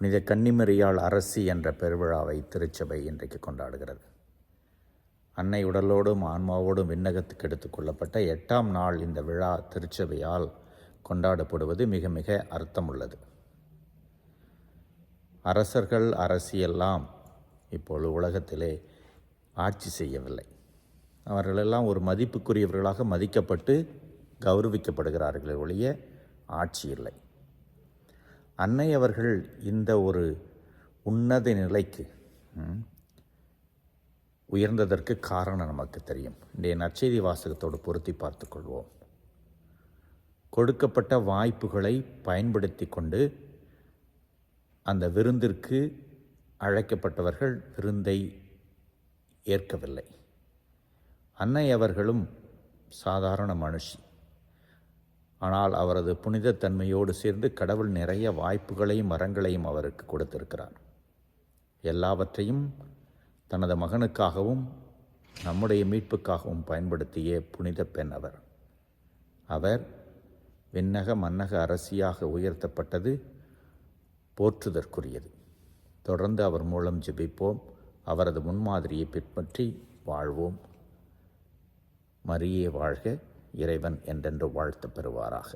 புனித கன்னிமரியாள் அரசி என்ற பெருவிழாவை திருச்சபை இன்றைக்கு கொண்டாடுகிறது. அன்னை உடலோடும் ஆன்மாவோடும் விண்ணகத்துக்கு எடுத்துக்கொள்ளப்பட்ட எட்டாம் நாள் இந்த விழா திருச்சபையால் கொண்டாடப்படுவது மிக மிக அர்த்தமுள்ளது. அரசர்கள் அரசியெல்லாம் இப்போது உலகத்திலே ஆட்சி செய்யவில்லை. அவர்களெல்லாம் ஒரு மதிப்புக்குரியவர்களாக மதிக்கப்பட்டு கௌரவிக்கப்படுகிறார்களே ஒழிய ஆட்சி இல்லை. அன்னை அவர்கள் இந்த ஒரு உன்னத நிலைக்கு உயர்ந்ததற்கு காரணம் நமக்கு தெரியும். இன்றைய நற்செய்தி வாசகத்தோடு பொருத்தி பார்த்துக்கொள்வோம் கொடுக்கப்பட்ட வாய்ப்புகளை பயன்படுத்தி கொண்டு அந்த விருந்திற்கு அழைக்கப்பட்டவர்கள் விருந்தை ஏற்கவில்லை. அன்னை அவர்களும் சாதாரண மனுஷி. ஆனால் அவரது புனிதத்தன்மையோடு சேர்ந்து கடவுள் நிறைய வாய்ப்புகளையும் வரங்களையும் அவருக்கு கொடுத்திருக்கிறார். எல்லாவற்றையும் தனது மகனுக்காகவும் நம்முடைய மீட்புக்காகவும் பயன்படுத்திய புனித பெண் அவர். அவர் விண்ணக மன்னக அரசியாக உயர்த்தப்பட்டது போற்றுதற்குரியது. தொடர்ந்து அவர் மூலம் ஜெபிப்போம். அவரது முன்மாதிரியை பின்பற்றி வாழ்வோம். மரியே வாழ்க. இறைவன் என்றென்று வாழ்த்து பெறுவாராக.